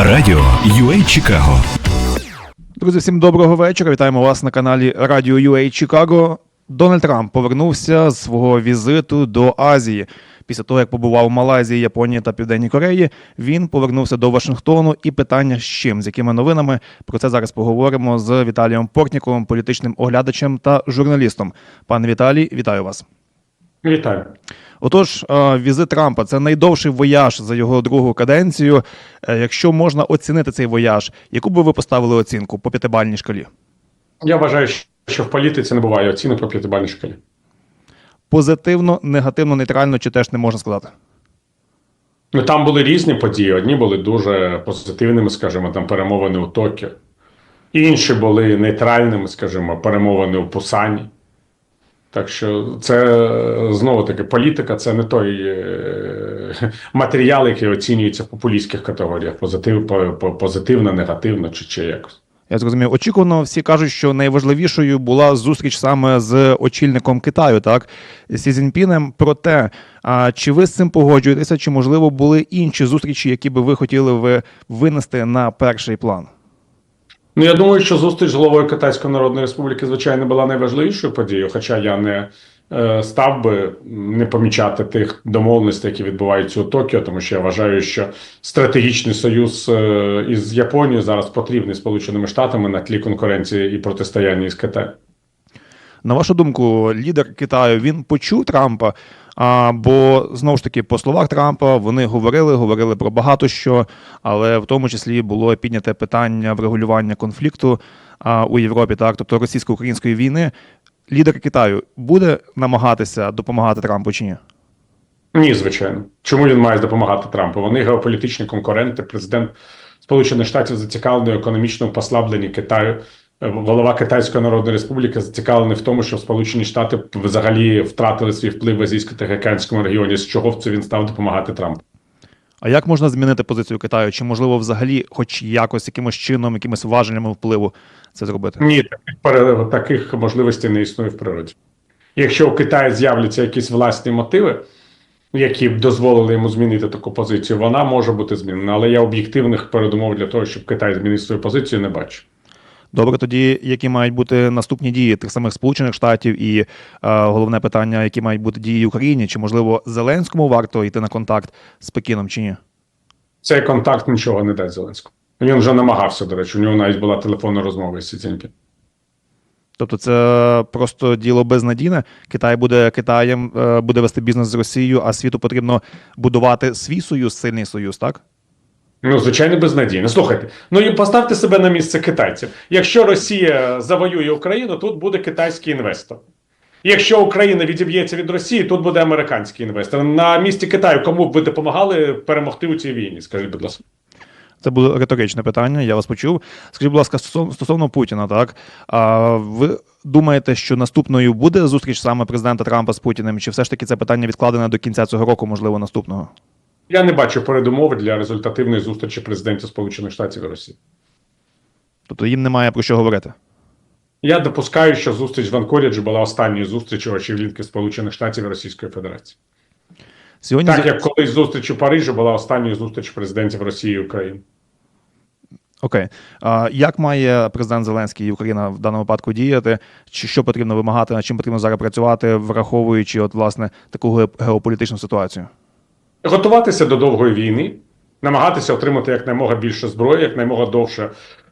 Радіо UA Чикаго Друзі, всім доброго вечора. Вітаємо вас на каналі Радіо UA Чикаго. Дональд Трамп повернувся з свого візиту до Азії. Після того, як побував у Малайзії, Японії та Південній Кореї, він повернувся до Вашингтону. І питання з чим, з якими новинами про це зараз поговоримо з Віталієм Портніковим, політичним оглядачем та журналістом. Пане Віталій, вітаю вас. Вітаю. Отож, е, візит Трампа це найдовший вояж за його другу каденцію. Е, Якщо можна оцінити цей вояж, яку би ви поставили оцінку по п'ятибальній шкалі? Я вважаю, що в політиці не буває оцінок по п'ятибальній шкалі. Позитивно, негативно, нейтрально чи теж не можна сказати? Ну там були різні події. Одні були дуже позитивними, скажімо, там перемовини у Токіо. Інші були нейтральними, скажімо, перемовини у Пусані. Так що це знову таки політика, це не той е, матеріал, який оцінюється в популістських категоріях: позитив, по- по- позитивно, негативно чи, чи якось. Я зрозумів. Очікувано, всі кажуть, що найважливішою була зустріч саме з очільником Китаю, так Сі Цзіньпінем. Проте, а чи ви з цим погоджуєтеся, чи можливо були інші зустрічі, які би ви хотіли ви винести на перший план? Ну, я думаю, що зустріч з головою Китайської Народної Республіки, звичайно, була найважливішою подією, хоча я не е, став би не помічати тих домовленостей, які відбуваються у Токіо, тому що я вважаю, що стратегічний союз е, із Японією зараз потрібний Сполученими Штатами на тлі конкуренції і протистояння із Китаєм. На вашу думку, лідер Китаю він почув Трампа. А, бо знову ж таки, по словах Трампа, вони говорили, говорили про багато що, але в тому числі було підняте питання врегулювання конфлікту у Європі, так, тобто російсько-української війни. Лідер Китаю буде намагатися допомагати Трампу чи ні? Ні, звичайно. Чому він має допомагати Трампу? Вони геополітичні конкуренти. Президент Сполучених Штатів зацікавлений у економічному послабленні Китаю. Голова Китайської Народної Республіки зацікавлений в тому, щоб Сполучені Штати взагалі втратили свій вплив в азійсько-тихоокеанському регіоні. З чого в це він став допомагати Трампу? А як можна змінити позицію Китаю? Чи можливо взагалі, хоч якось, якимось чином, якимись важелями впливу це зробити? Ні, таких, таких можливостей не існує в природі. Якщо у Китаї з'являться якісь власні мотиви, які б дозволили йому змінити таку позицію, вона може бути змінена. Але я об'єктивних передумов для того, щоб Китай змінив свою позицію, не бачу. Добре, тоді які мають бути наступні дії тих самих Сполучених Штатів, і е, головне питання, які мають бути дії Україні, чи можливо Зеленському варто йти на контакт з Пекіном чи ні? Цей контакт нічого не дасть Зеленському. Він вже намагався, до речі, у нього навіть була телефонна розмова з Сі Цзіньпін. Тобто це просто діло безнадійне. Китай буде Китаєм, е, буде вести бізнес з Росією, а світу потрібно будувати свій союз, сильний союз, так? Ну, звичайно, безнадійно. Слухайте, ну і поставте себе на місце китайців. Якщо Росія завоює Україну, тут буде китайський інвестор. Якщо Україна відіб'ється від Росії, тут буде американський інвестор. На місці Китаю кому б ви допомагали перемогти у цій війні? Скажіть, будь ласка. Це було риторичне питання, я вас почув. Скажіть, будь ласка, стосовно, Путіна, так? А ви думаєте, що наступною буде зустріч саме президента Трампа з Путіним, чи все ж таки це питання відкладене до кінця цього року, можливо, наступного? Я не бачу передумови для результативної зустрічі президентів Сполучених Штатів і Росії. Тобто їм немає про що говорити. Я допускаю, що зустріч в Анкоріджі була останньою зустрічю очільників Сполучених Штатів і Російської Федерації. Сьогодні Так як колись зустріч у Парижі була останньою зустріч президентів Росії і України. Окей. А як має президент Зеленський і Україна в даному випадку діяти? Чи що потрібно вимагати, над чим потрібно зараз працювати, враховуючи от власне таку геополітичну ситуацію? Готуватися до довгої війни, намагатися отримати якнаймога більше зброї, якнаймога довше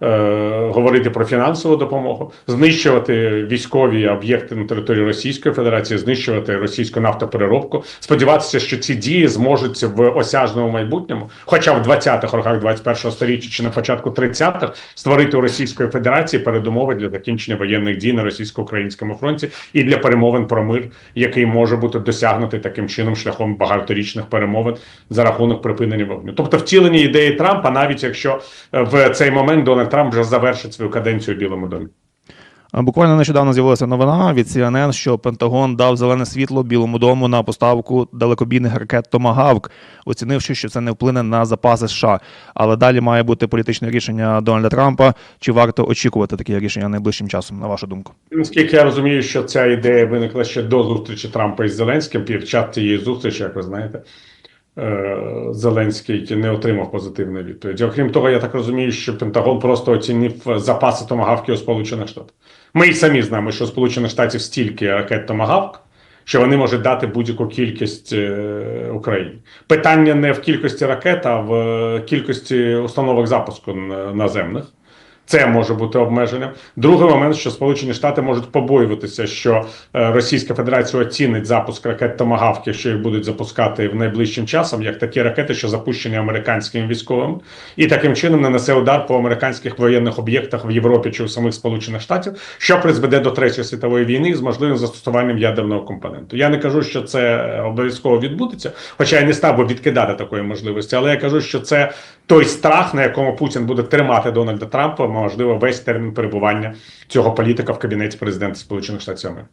говорити про фінансову допомогу, знищувати військові об'єкти на території Російської Федерації, знищувати російську нафтопереробку, сподіватися, що ці дії зможуть в осяжному майбутньому, хоча в 20-х роках 21-го століття чи на початку 30-х, створити у Російської Федерації передумови для закінчення воєнних дій на російсько-українському фронті і для перемовин про мир, який може бути досягнутий таким чином шляхом багаторічних перемовин за рахунок припинення вогню. Тобто втілення ідеї Трампа, навіть якщо е, в цей момент Дональд Трамп вже завершить свою каденцію у Білому домі. Буквально нещодавно з'явилася новина від CNN, що Пентагон дав зелене світло Білому дому на поставку далекобійних ракет Томагавк, оцінивши, що це не вплине на запаси США. Але далі має бути політичне рішення Дональда Трампа. Чи варто очікувати таке рішення найближчим часом, на вашу думку? Наскільки я розумію, що ця ідея виникла ще до зустрічі Трампа із Зеленським, під час цієї зустрічі, як ви знаєте, Зеленський не отримав позитивної відповіді. Окрім того, я так розумію, що Пентагон просто оцінив запаси томагавки у Сполучених Штатах. Ми й самі знаємо, що у Сполучених Штатів стільки ракет томагавк, що вони можуть дати будь-яку кількість е, Україні. Питання не в кількості ракет, а в е, кількості установок запуску наземних. Це може бути обмеженням. Другий момент, що Сполучені Штати можуть побоюватися, що е, Російська Федерація оцінить запуск ракет Томагавк, якщо їх будуть запускати в найближчим часом, як такі ракети, що запущені американськими військовими, і таким чином нанесе удар по американських воєнних об'єктах в Європі чи у самих Сполучених Штатів, що призведе до третьої світової війни з можливим застосуванням ядерного компоненту. Я не кажу, що це обов'язково відбудеться, хоча я не став би відкидати такої можливості, але я кажу, що це той страх, на якому Путін буде тримати Дональда Трампа, можливо, весь термін перебування цього політика в кабінеті президента Сполучених Штатів Америки.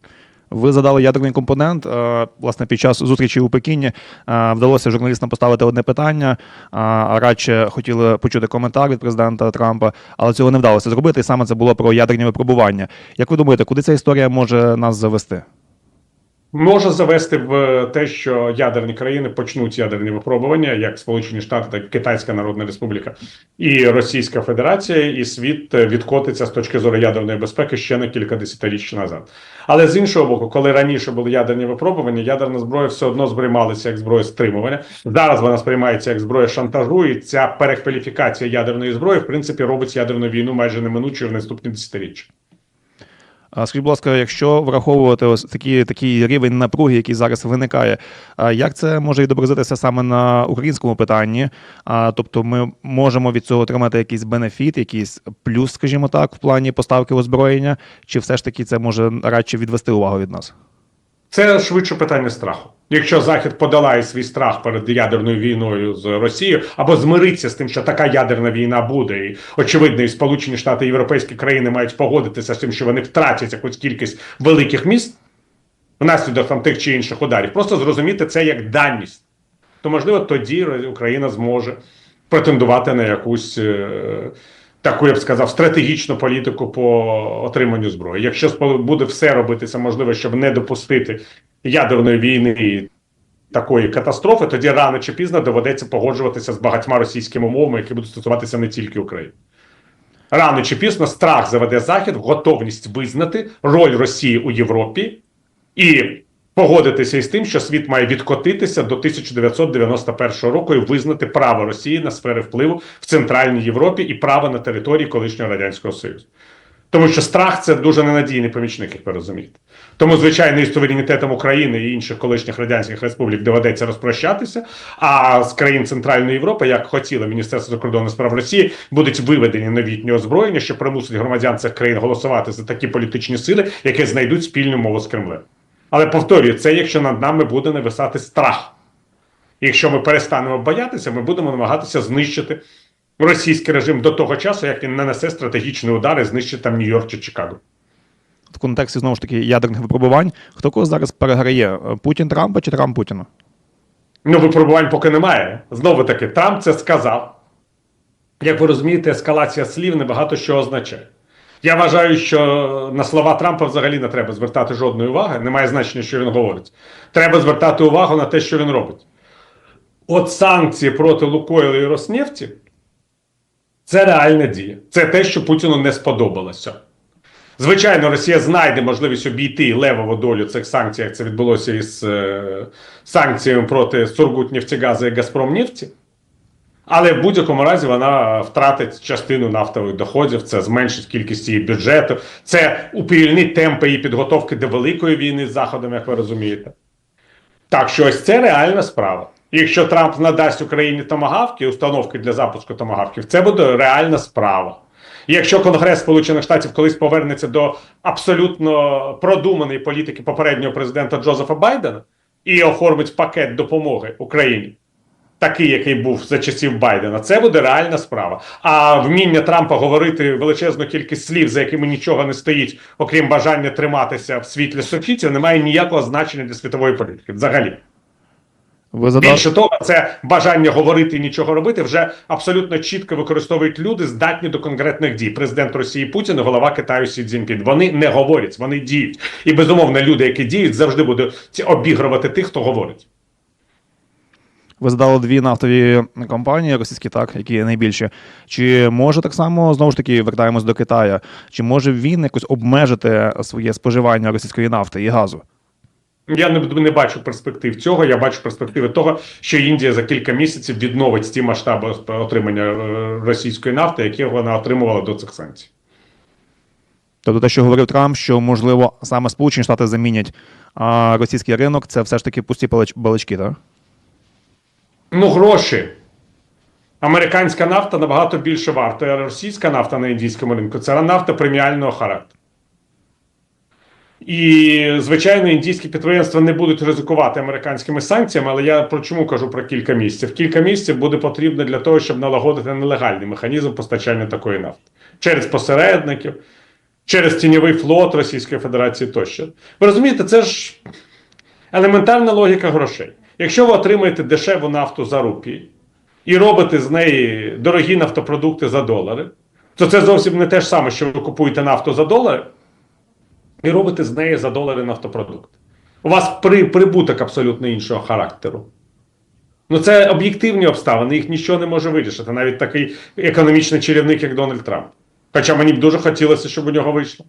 Ви задали ядерний компонент. Е, Власне, під час зустрічі у Пекіні е, вдалося журналістам поставити одне питання, а радше хотіли почути коментар від президента Трампа, але цього не вдалося зробити. І саме це було про ядерні випробування. Як ви думаєте, куди ця історія може нас завести? Може завести в те, що ядерні країни почнуть ядерні випробування, як Сполучені Штати, так і Китайська Народна Республіка і Російська Федерація, і світ відкотиться з точки зору ядерної безпеки ще на кілька десятиріч назад. Але з іншого боку, коли раніше були ядерні випробування, ядерна зброя все одно сприймалася як зброя стримування. Зараз вона сприймається як зброя шантажу, і ця перекваліфікація ядерної зброї, в принципі, робить ядерну війну майже неминучою в наступні десятиріччя. Скажіть, будь ласка, якщо враховувати ось такі, такий рівень напруги, який зараз виникає, як це може відобразитися саме на українському питанні? Тобто ми можемо від цього отримати якийсь бенефіт, якийсь плюс, скажімо так, в плані поставки озброєння, чи все ж таки це може радше відвести увагу від нас? Це швидше питання страху. Якщо Захід подолає свій страх перед ядерною війною з Росією або змириться з тим, що така ядерна війна буде, і очевидно, і Сполучені Штати і європейські країни мають погодитися з тим, що вони втратять якусь кількість великих міст внаслідок там тих чи інших ударів, просто зрозуміти це як даність. То можливо тоді Україна зможе претендувати на якусь. е, Таку я б сказав стратегічну політику по отриманню зброї. Якщо буде все робитися можливо, щоб не допустити ядерної війни такої катастрофи, тоді рано чи пізно доведеться погоджуватися з багатьма російськими умовами, які будуть стосуватися не тільки України. Рано чи пізно страх заведе Захід в готовність визнати роль Росії у Європі і погодитися із тим, що світ має відкотитися до 1991 року і визнати право Росії на сфери впливу в Центральній Європі і право на території колишнього радянського союзу. Тому що страх це дуже ненадійний помічник, як ви розумієте. Тому, звичайно, із суверенітетом України і інших колишніх радянських республік доведеться розпрощатися. А з країн Центральної Європи, як хотіло Міністерство закордонних справ Росії, будуть виведені новітні озброєння, що примусить громадян цих країн голосувати за такі політичні сили, які знайдуть спільну мову з Кремлем. Але повторюю, це якщо над нами буде нависати страх. Якщо ми перестанемо боятися, ми будемо намагатися знищити російський режим до того часу, як він нанесе стратегічні удари, знищить там Нью-Йорк чи Чикаго. В контексті знову ж таки ядерних випробувань, хто кого зараз переграє? Путін Трампа чи Трамп Путіна? Ну, випробувань поки немає. Знову таки, Трамп це сказав. Як ви розумієте, ескалація слів небагато що означає. Я вважаю, що на слова Трампа взагалі не треба звертати жодної уваги, немає значення, що він говорить. Треба звертати увагу на те, що він робить. От санкції проти Лукойла і Роснефті це реальна дія. Це те, що Путіну не сподобалося. Звичайно, Росія знайде можливість обійти левову долю цих санкцій, як це відбулося із е, санкціями проти Сургутнефтегазу і Газпромнефті. Але в будь-якому разі вона втратить частину нафтових доходів, це зменшить кількість її бюджету, це уповільнить темпи її підготовки до великої війни з Заходом, як ви розумієте. Так що ось це реальна справа. Якщо Трамп надасть Україні томагавки, установки для запуску томагавків, це буде реальна справа. Якщо Конгрес Сполучених Штатів колись повернеться до абсолютно продуманої політики попереднього президента Джозефа Байдена і оформить пакет допомоги Україні, такий, який був за часів Байдена, це буде реальна справа. А вміння Трампа говорити величезну кількість слів, за якими нічого не стоїть, окрім бажання триматися в світлі софітів, не має ніякого значення для світової політики. Взагалі. Ви задали... Більше того, це бажання говорити і нічого робити вже абсолютно чітко використовують люди, здатні до конкретних дій. Президент Росії Путін, і голова Китаю Сі Цзіньпін. Вони не говорять, вони діють. І безумовно, люди, які діють, завжди будуть обігрувати тих, хто говорить. Ви задали дві нафтові компанії, російські, так, які найбільші. Чи може так само знову ж таки вертаємось до Китаю? Чи може він якось обмежити своє споживання російської нафти і газу? Я не, не бачу перспектив цього. Я бачу перспективи того, що Індія за кілька місяців відновить ті масштаби отримання е, російської нафти, які вона отримувала до цих санкцій. Тобто те, що говорив Трамп, що можливо саме Сполучені Штати замінять а російський ринок, це все ж таки пусті балачки, так? Ну, гроші. Американська нафта набагато більше варта, а російська нафта на індійському ринку це нафта преміального характеру. І, звичайно, індійські підприємства не будуть ризикувати американськими санкціями, але я про чому кажу про кілька місяців? Кілька місяців буде потрібно для того, щоб налагодити нелегальний механізм постачання такої нафти через посередників, через тіньовий флот Російської Федерації тощо. Ви розумієте, це ж елементарна логіка грошей. Якщо ви отримаєте дешеву нафту за рупії і робите з неї дорогі нафтопродукти за долари, то це зовсім не те ж саме, що ви купуєте нафту за долари і робите з неї за долари нафтопродукт. У вас при, прибуток абсолютно іншого характеру. Ну, це об'єктивні обставини, їх нічого не може вирішити, навіть такий економічний чарівник, як Дональд Трамп. Хоча мені б дуже хотілося, щоб у нього вийшло.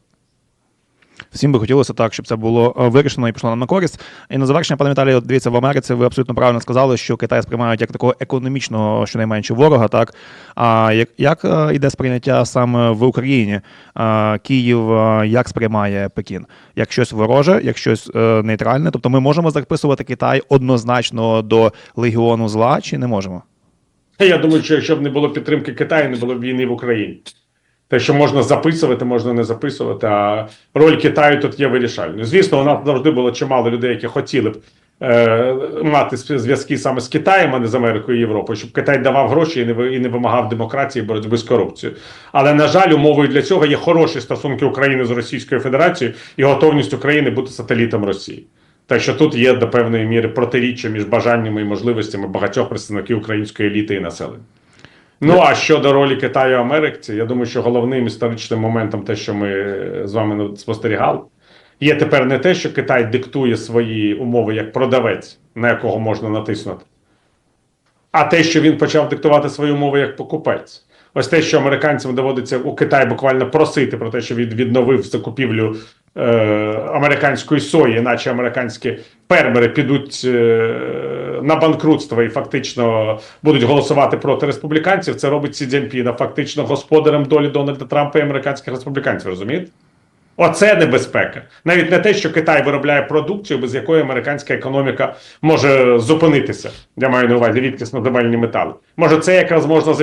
Всім би хотілося так, щоб це було е, вирішено і пішло нам на користь. І на завершення, пане Віталію, дивіться, в Америці ви абсолютно правильно сказали, що Китай сприймають як такого економічного, щонайменше ворога. Так а як, як е, йде сприйняття саме в Україні? А, Київ е, як сприймає Пекін? Як щось вороже, як щось е, нейтральне? Тобто ми можемо записувати Китай однозначно до легіону зла, чи не можемо? Я думаю, що якщо б не було підтримки Китаю, не було б війни в Україні. Те, що можна записувати, можна не записувати, а роль Китаю тут є вирішальною. Звісно, у нас завжди було чимало людей, які хотіли б е, мати зв'язки саме з Китаєм, а не з Америкою і Європою, щоб Китай давав гроші і не, і не вимагав демократії боротьби з корупцією. Але, на жаль, умовою для цього є хороші стосунки України з Російською Федерацією і готовність України бути сателітом Росії. Так що тут є до певної міри протиріччя між бажаннями і можливостями багатьох представників української еліти і населення. Ну а щодо ролі Китаю в Америці, я думаю, що головним історичним моментом, те, що ми з вами спостерігали, є тепер не те, що Китай диктує свої умови як продавець, на якого можна натиснути, а те, що він почав диктувати свої умови як покупець. Ось те, що американцям доводиться у Китай буквально просити про те, що він відновив закупівлю е, американської сої, наче американські фермери підуть е, на банкрутство і фактично будуть голосувати проти республіканців. Це робить Сі Цзіньпіна фактично господарем долі Дональда Трампа і американських республіканців. Розумієте? Оце небезпека. Навіть не те, що Китай виробляє продукцію, без якої американська економіка може зупинитися. Я маю на увазі рідкісно-земельні метали. Може, це якраз можна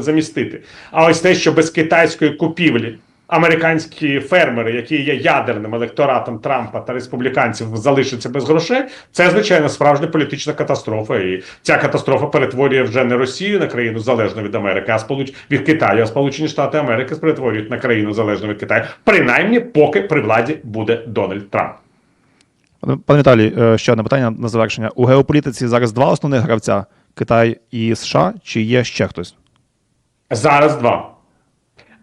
замістити. А ось те, що без китайської купівлі американські фермери, які є ядерним електоратом Трампа та республіканців, залишаться без грошей, це звичайно справжня політична катастрофа. І ця катастрофа перетворює вже не Росію на країну залежну від Америки, а сполуч від Китаю. А Сполучені Штати Америки перетворюють на країну залежну від Китаю, принаймні, поки при владі буде Дональд Трамп. Пане Віталій, е, ще одне питання на завершення. У геополітиці зараз два основних гравця: Китай і США, чи є ще хтось? Зараз два.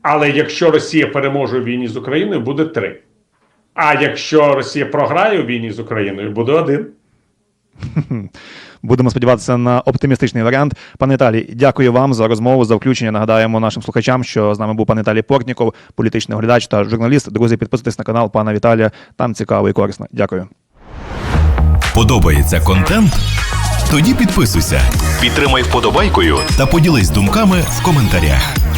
Але якщо Росія переможе у війні з Україною, буде три. А якщо Росія програє у війні з Україною, буде один. Будемо сподіватися на оптимістичний варіант. Пане Віталій, дякую вам за розмову, за включення. Нагадаємо нашим слухачам, що з нами був пан Віталій Портніков, політичний оглядач та журналіст. Друзі, підписуйтесь на канал пана Віталія. Там цікаво і корисно. Дякую. Подобається контент? Тоді підписуйся, підтримай вподобайкою та поділись думками в коментарях.